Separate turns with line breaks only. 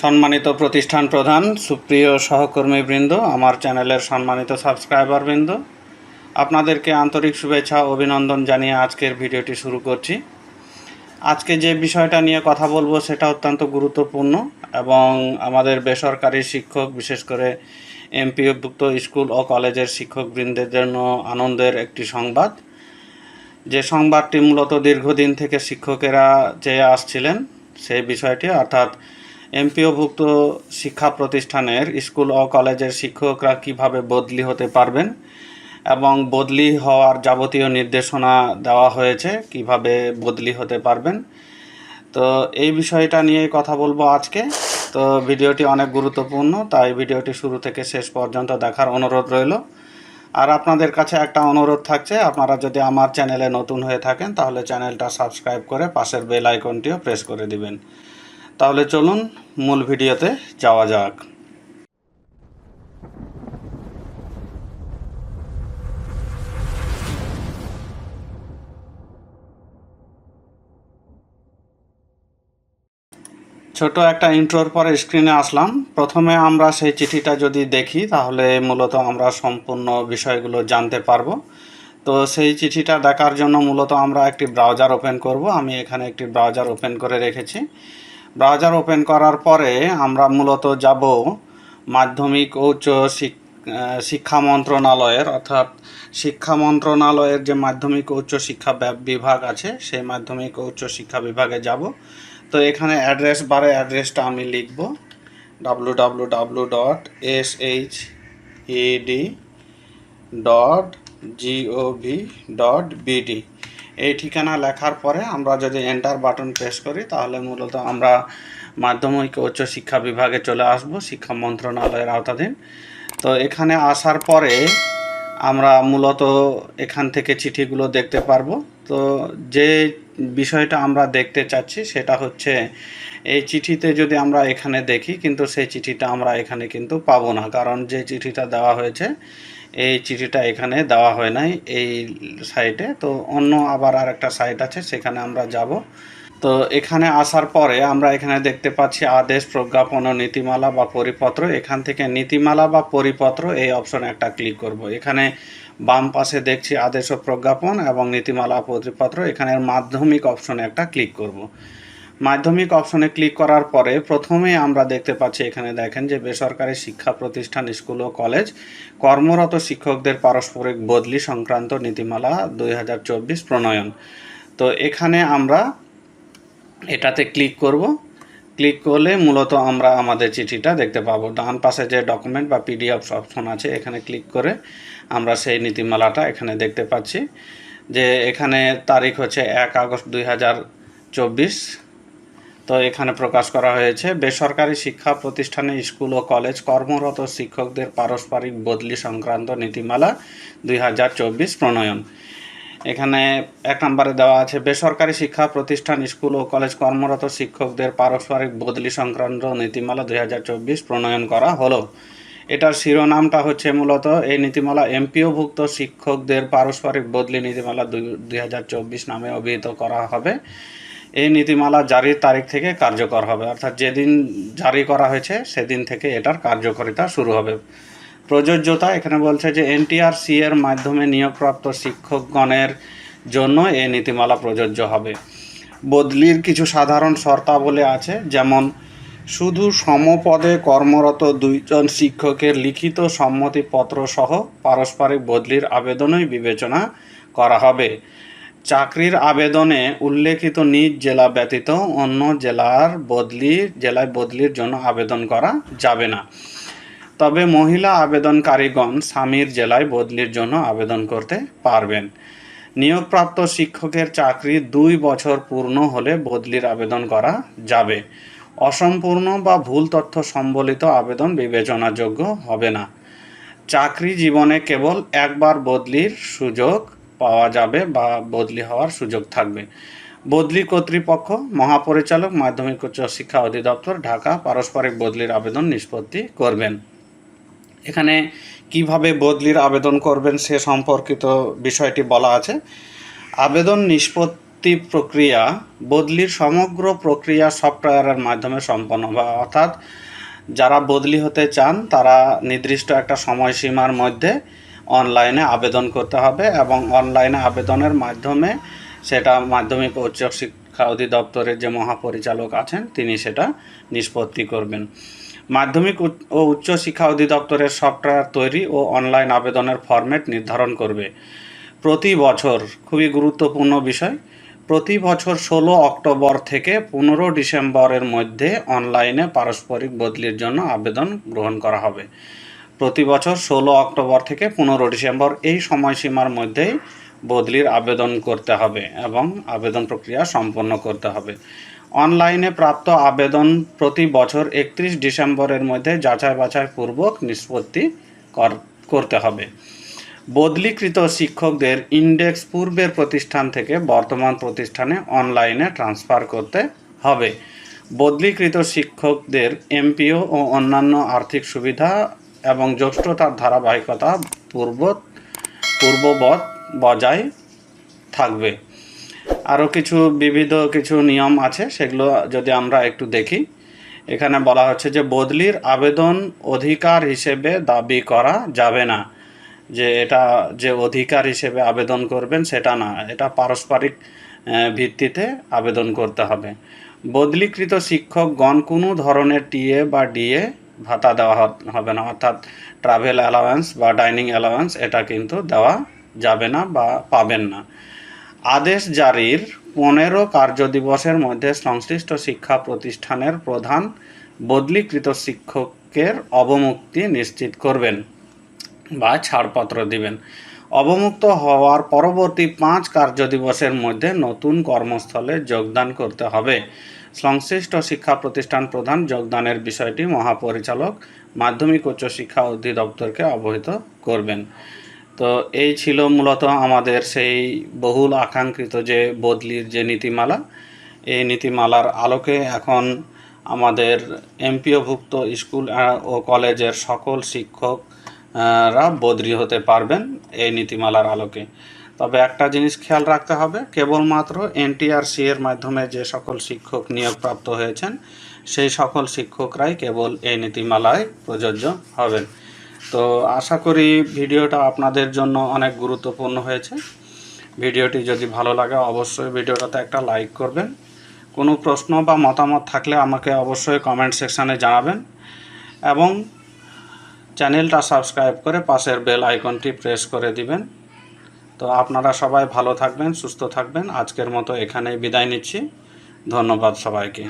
সম্মানিত প্রতিষ্ঠান প্রধান, সুপ্রিয় সহকর্মীবৃন্দ, আমার চ্যানেলের সম্মানিত সাবস্ক্রাইবারবৃন্দ, আপনাদেরকে আন্তরিক শুভেচ্ছা অভিনন্দন জানিয়ে আজকের ভিডিওটি শুরু করছি। আজকে যে বিষয়টা নিয়ে কথা বলব সেটা অত্যন্ত গুরুত্বপূর্ণ এবং আমাদের বেসরকারি শিক্ষক, বিশেষ করে এমপিওভুক্ত স্কুল ও কলেজের শিক্ষকবৃন্দের জন্য আনন্দের একটি সংবাদ। যে সংবাদটি মূলত দীর্ঘদিন থেকে শিক্ষকেরা চেয়ে আসছিলেন, সেই বিষয়টি, অর্থাৎ এমপিওভুক্ত শিক্ষা প্রতিষ্ঠানের স্কুল ও কলেজের শিক্ষকরা কীভাবে বদলি হতে পারবেন এবং বদলি হওয়ার যাবতীয় নির্দেশনা দেওয়া হয়েছে, কীভাবে বদলি হতে পারবেন? তো এই বিষয়টা নিয়ে কথা বলব আজকে। তো ভিডিওটি অনেক গুরুত্বপূর্ণ, তাই ভিডিওটি শুরু থেকে শেষ পর্যন্ত দেখার অনুরোধ রইল। আর আপনাদের কাছে একটা অনুরোধ থাকছে, আপনারা যদি আমার চ্যানেলে নতুন হয়ে থাকেন, তাহলে চ্যানেলটা সাবস্ক্রাইব করে পাশের বেল আইকনটিও প্রেস করে দিবেন। তাহলে চলুন মূল ভিডিওতে যাওয়া যাক। ছোট একটা ইন্ট্রোর পরে স্ক্রিনে আসলাম। প্রথমে আমরা সেই চিঠিটা যদি দেখি, তাহলে মূলত আমরা সম্পূর্ণ বিষয়গুলো জানতে পারব। তো সেই চিঠিটা দেখার জন্য মূলত আমরা একটি ব্রাউজার ওপেন করব। আমি এখানে একটি ব্রাউজার ওপেন করে রেখেছি। ব্রাউজার ওপেন করার পরে আমরা মূলত যাব মাধ্যমিক উচ্চ শিক্ষা মন্ত্রণালয়ের, অর্থাৎ শিক্ষা মন্ত্রণালয়ের যে মাধ্যমিক উচ্চ শিক্ষা বিভাগ আছে, সেই মাধ্যমিক উচ্চ শিক্ষা বিভাগে যাব। তো এখানে অ্যাড্রেস বারে অ্যাড্রেসটা আমি লিখব। W W W dot S H E D dot G O V dot B D এই ঠিকানা লেখার পরে আমরা যদি এন্টার বাটন প্রেস করি, তাহলে মূলত আমরা মাধ্যমিক উচ্চ শিক্ষা বিভাগে চলে আসব, শিক্ষা মন্ত্রণালয়ের আওতাধীন। তো এখানে আসার পরে আমরা মূলত এখান থেকে চিঠিগুলো দেখতে পারব। তো যে বিষয়টা আমরা দেখতে চাচ্ছি, সেটা হচ্ছে এই চিঠিতে যদি আমরা এখানে দেখি, কিন্তু সেই চিঠিটা আমরা এখানে কিন্তু পাবো না, কারণ যে চিঠিটা দেওয়া হয়েছে এই চিঠিটা এখানে দেওয়া হয় নাই এই সাইটে। তো অন্য আবার আর একটা সাইট আছে, সেখানে আমরা যাব। তো এখানে আসার পরে আমরা এখানে দেখতে পাচ্ছি আদেশ, প্রজ্ঞাপন ও নীতিমালা বা পরিপত্র। এখান থেকে নীতিমালা বা পরিপত্র এই অপশনে একটা ক্লিক করব। এখানে বাম পাশে দেখছি আদেশ ও প্রজ্ঞাপন এবং নীতিমালা পরিপত্র। এখানের মাধ্যমিক অপশনে একটা ক্লিক করব। মাধ্যমিক অপশনে ক্লিক করার পরে প্রথমে আমরা দেখতে পাচ্ছি এখানে দেখেন যে বেসরকারি শিক্ষা প্রতিষ্ঠান, স্কুল ও কলেজ কর্মরত শিক্ষকদের পারস্পরিক বদলি সংক্রান্ত নীতিমালা দুই হাজার চব্বিশ প্রণয়ন। তো এখানে আমরা এটাতে ক্লিক করব। ক্লিক করলে মূলত আমরা আমাদের চিঠিটা দেখতে পাবো। ডান পাশে যে ডকুমেন্ট বা পিডিএফ অপশন আছে, এখানে ক্লিক করে আমরা সেই নীতিমালাটা এখানে দেখতে পাচ্ছি যে এখানে তারিখ হচ্ছে এক আগস্ট দুই চব্বিশ। তো এখানে প্রকাশ করা হয়েছে, বেসরকারি শিক্ষা প্রতিষ্ঠানে স্কুল ও কলেজ কর্মরত শিক্ষকদের পারস্পরিক বদলি সংক্রান্ত নীতিমালা দুই হাজার চব্বিশ প্রণয়ন। এখানে এক নম্বরে দেওয়া আছে, বেসরকারি শিক্ষা প্রতিষ্ঠান, স্কুল ও কলেজ কর্মরত শিক্ষকদের পারস্পরিক বদলি সংক্রান্ত নীতিমালা দুই হাজার চব্বিশ প্রণয়ন করা হলো। এটার শিরোনামটা হচ্ছে মূলত, এই নীতিমালা এমপিওভুক্ত শিক্ষকদের পারস্পরিক বদলি নীতিমালা দুই হাজার চব্বিশ নামে অভিহিত করা হবে। এই নীতিমালা জারির তারিখ থেকে কার্যকর হবে। অর্থাৎ যেদিন জারি করা হয়েছে, সেদিন থেকে এটার কার্যকারিতা শুরু হবে। প্রযোজ্যতা এখানে বলছে যে, এনটিআরসি এর মাধ্যমে নিয়োগপ্রাপ্ত শিক্ষকগণের জন্য এই নীতিমালা প্রযোজ্য হবে। বদলির কিছু সাধারণ শর্তাবলী আছে, যেমন শুধু সমপদে কর্মরত দুইজন শিক্ষকের লিখিত সম্মতিপত্র সহ পারস্পরিক বদলির আবেদনই বিবেচনা করা হবে। চাকরির আবেদনে উল্লেখিত নিজ জেলা ব্যতীত অন্য জেলার বদলি, জেলায় বদলির জন্য আবেদন করা যাবে না। তবে মহিলা আবেদনকারীগণ স্বামীর জেলায় বদলির জন্য আবেদন করতে পারবেন। নিয়োগপ্রাপ্ত শিক্ষকের চাকরি দুই বছর পূর্ণ হলে বদলির আবেদন করা যাবে। অসম্পূর্ণ বা ভুল তথ্য সম্বলিত আবেদন বিবেচনাযোগ্য হবে না। চাকরি জীবনে কেবল একবার বদলির সুযোগ পাওয়া যাবে বা বদলি হওয়ার সুযোগ থাকবে। বদলি কর্তৃপক্ষ, মহাপরিচালক, মাধ্যমিক উচ্চ শিক্ষা অধিদপ্তর, ঢাকা পারস্পরিক বদলির আবেদন নিষ্পত্তি করবেন। এখানে কীভাবে বদলির আবেদন করবেন সে সম্পর্কিত বিষয়টি বলা আছে। আবেদন নিষ্পত্তি প্রক্রিয়া বদলির সমগ্র প্রক্রিয়া সফটওয়্যারের মাধ্যমে সম্পন্ন হবে অর্থাৎ যারা বদলি হতে চান, তারা নির্দিষ্ট একটা সময়সীমার মধ্যে অনলাইনে আবেদন করতে হবে এবং অনলাইনে আবেদনের মাধ্যমে সেটা মাধ্যমিক উচ্চ শিক্ষা অধিদপ্তরের যে মহাপরিচালক আছেন, তিনি সেটা নিষ্পত্তি করবেন। মাধ্যমিক ও উচ্চ শিক্ষা অধিদপ্তরের সফটওয়্যার তৈরি ও অনলাইন আবেদনের ফরম্যাট নির্ধারণ করবে। প্রতি বছর, খুবই গুরুত্বপূর্ণ বিষয়, প্রতি বছর ষোলো অক্টোবর থেকে পনেরো ডিসেম্বরের মধ্যে অনলাইনে পারস্পরিক বদলির জন্য আবেদন গ্রহণ করা হবে। প্রতি বছর ষোলো অক্টোবর থেকে পনেরো ডিসেম্বর এই সময়সীমার মধ্যেই বদলির আবেদন করতে হবে এবং আবেদন প্রক্রিয়া সম্পন্ন করতে হবে। অনলাইনে প্রাপ্ত আবেদন প্রতি বছর একত্রিশ ডিসেম্বরের মধ্যে যাচাই বাছাই পূর্বক নিষ্পত্তি কর- করতে হবে। বদলিকৃত শিক্ষকদের ইন্ডেক্স পূর্বের প্রতিষ্ঠান থেকে বর্তমান প্রতিষ্ঠানে অনলাইনে ট্রান্সফার করতে হবে। বদলিকৃত শিক্ষকদের এমপিও ও অন্যান্য আর্থিক সুবিধা এবং জ্যেষ্ঠতার ধারাবাহিকতা পূর্ব, পূর্ববৎ বজায় থাকবে। আরও কিছু বিবিধ কিছু নিয়ম আছে, সেগুলো যদি আমরা একটু দেখি। এখানে বলা হচ্ছে যে, বদলির আবেদন অধিকার হিসেবে দাবি করা যাবে না। যে এটা যে অধিকার হিসেবে আবেদন করবেন, সেটা না। এটা পারস্পরিক ভিত্তিতে আবেদন করতে হবে। বদলিকৃত শিক্ষকগণ কোনো ধরনের টিএ বা ডিএ ভাতা দেওয়া হবে না। অর্থাৎ ট্রাভেল অ্যালাওয়েন্স বা ডাইনিং অ্যালাওয়েন্স এটা কিন্তু দেওয়া যাবে না বা পাবেন না। আদেশ জারির পনেরো কার্যদিবসের মধ্যে সংশ্লিষ্ট শিক্ষা প্রতিষ্ঠানের প্রধান বদলিকৃত শিক্ষকের অবমুক্তি নিশ্চিত করবেন বা ছাড়পত্র দিবেন। অবমুক্ত হওয়ার পরবর্তী পাঁচ কার্যদিবসের মধ্যে নতুন কর্মস্থলে যোগদান করতে হবে। সংশ্লিষ্ট শিক্ষা প্রতিষ্ঠান প্রধান যোগদানের বিষয়টি মহাপরিচালক মাধ্যমিক উচ্চ শিক্ষা অধিদপ্তরকে অবহিত করবেন। তো এই ছিল মূলত আমাদের সেই বহুল আকাঙ্ক্ষিত যে বদলির যে নীতিমালা। এই নীতিমালার আলোকে এখন আমাদের এমপিওভুক্ত স্কুল ও কলেজের সকল শিক্ষক রা বদলি হতে পারবেন এই নীতিমালার আলোকে। তবে একটা জিনিস খেয়াল রাখতে হবে, কেবলমাত্র এনটিআরসি এর মাধ্যমে যে সকল শিক্ষক নিয়োগপ্রাপ্ত হয়েছেন, সেই সকল শিক্ষকরাই কেবল এই নীতিমালায় প্রযোজ্য হবেন। তো আশা করি ভিডিওটা আপনাদের জন্য অনেক গুরুত্বপূর্ণ হয়েছে। ভিডিওটি যদি ভালো লাগে অবশ্যই ভিডিওটাতে একটা লাইক করবেন। কোনো প্রশ্ন বা মতামত থাকলে আমাকে অবশ্যই কমেন্ট সেকশানে জানাবেন। এবং চ্যানেলটা সাবস্ক্রাইব করে পাশের বেল আইকনটি প্রেস করে দিবেন। তো আপনারা সবাই ভালো থাকবেন, সুস্থ থাকবেন। আজকের মতো এখানেই বিদায় নিচ্ছি। ধন্যবাদ সবাইকে।